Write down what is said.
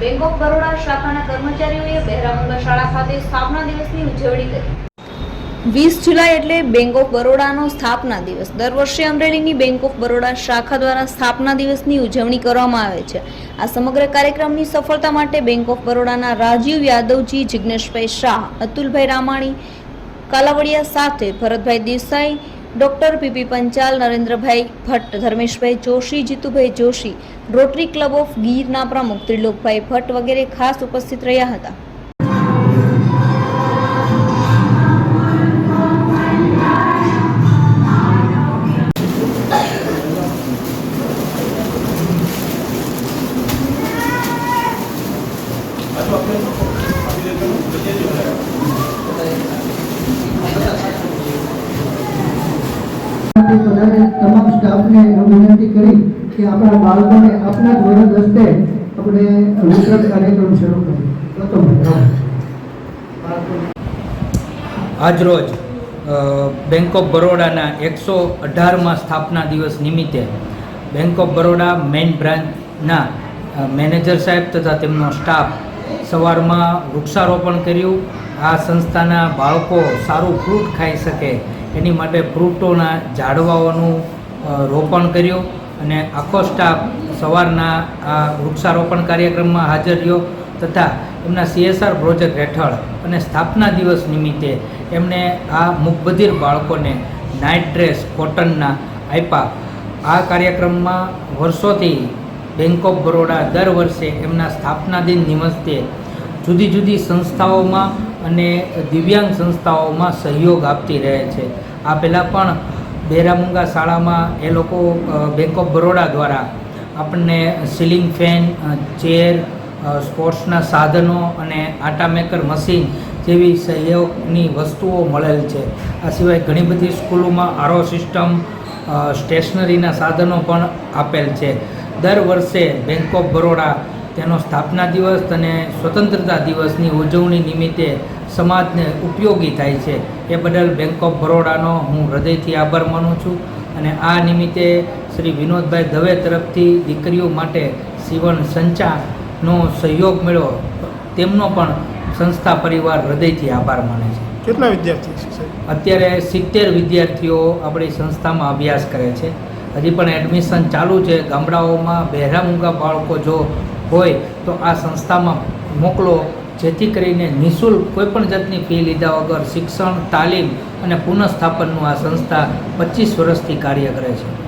Bank of Baroda શાખાના કર્મચારીઓએ બહેરામુંગા શાળા ખાતે સ્થાપના દિવસની ઉજવણી કરી. વીસ જુલાઈ એટલે બેંક ઓફ બરોડાનો સ્થાપના દિવસ. દર વર્ષે અમરેલીની બેંક ઓફ બરોડા શાખા દ્વારા સ્થાપના દિવસની ઉજવણી કરવામાં આવે છે. આ સમગ્ર કાર્યક્રમની સફળતા માટે બેંક ઓફ બરોડાના રાજીવ યાદવજી જિજ્ઞેશભાઈ શાહ, અતુલભાઈ રામાણી, કાલાવડિયા સાથે Bharatbhai Desai doctor PP Panchal, Narendrabhai Bhatt, Dharmeshbhai Joshi, Jitubhai Joshi, Rotary club of ગીરના પ્રમુખ ત્રિલોકભાઈ ભટ્ટ વગેરે ખાસ ઉપસ્થિત રહ્યા હતા. માટે બધાને તમામ સ્ટાફને વિનંતી કરી કે આપણા બાળકોને આપના ધોરણ વરદ હસ્તે આપણે વિતરણ કાર્યક્રમ શરૂ કરીએ. આજરોજ બેંક ઓફ બરોડાના એકસો અઢારમાં સ્થાપના દિવસ નિમિત્તે બેંક ઓફ બરોડા મેઇન બ્રાન્ચના મેનેજર સાહેબ તથા તેમનો સ્ટાફ સવારમાં વૃક્ષારોપણ કર્યું. આ સંસ્થાના બાળકો સારું ફ્રૂટ ખાઈ શકે. એની માટે ફ્રૂટોના ઝાડવાઓનું રોપણ કર્યું અને આખો સ્ટાફ સવારના આ વૃક્ષારોપણ કાર્યક્રમમાં હાજર રહ્યો તથા એમના સીએસઆર પ્રોજેક્ટ હેઠળ અને સ્થાપના દિવસ નિમિત્તે એમણે આ મુખબધિર બાળકોને નાઇટ ડ્રેસ, કોટનના આપ્યા આ કાર્યક્રમમાં વર્ષોથી બેંક ઓફ બરોડા દર વર્ષે એમના સ્થાપના દિન નિમિત્તે જુદી જુદી સંસ્થાઓમાં અને દિવ્યાંગ સંસ્થાઓમાં સહયોગ આપતી રહે છે. આ પહેલાં પણ બેરામુંગા શાળામાં એ લોકો બેંક ઓફ બરોડા દ્વારા આપણને સીલિંગ ફેન ચેર સ્પોર્ટ્સના સાધનો અને આટા મેકર મશીન જેવી સહયોગની વસ્તુઓ મળેલ છે. આ સિવાય ઘણી બધી સ્કૂલોમાં આરો સિસ્ટમ સ્ટેશનરીના સાધનો પણ આપેલ છે. દર વર્ષે બેંક ઓફ બરોડા તેનો સ્થાપના દિવસ અને સ્વતંત્રતા દિવસની ઉજવણી નિમિત્તે સમાજને ઉપયોગી થાય છે. એ બદલ બેંક ઓફ બરોડાનો હું હૃદયથી આભાર માનું છું અને આ નિમિત્તે શ્રી વિનોદભાઈ દવે તરફથી દીકરીઓ માટે સીવણ સંચાનો સહયોગ મળ્યો તેમનો પણ સંસ્થા પરિવાર હૃદયથી આભાર માને છે. કેટલા વિદ્યાર્થી છે અત્યારે સિત્તેર વિદ્યાર્થીઓ આપણી સંસ્થામાં અભ્યાસ કરે છે. હજી પણ એડમિશન ચાલુ છે. ગામડાઓમાં બહેરામૂંગા બાળકો જો હોય તો આ સંસ્થામાં મોકલો, જેથી કરીને નિઃશુલ્ક કોઈપણ જાતની ફી લીધા વગર શિક્ષણ, તાલીમ અને પુનઃસ્થાપનનું આ સંસ્થા પચીસ વર્ષથી કાર્ય કરે છે.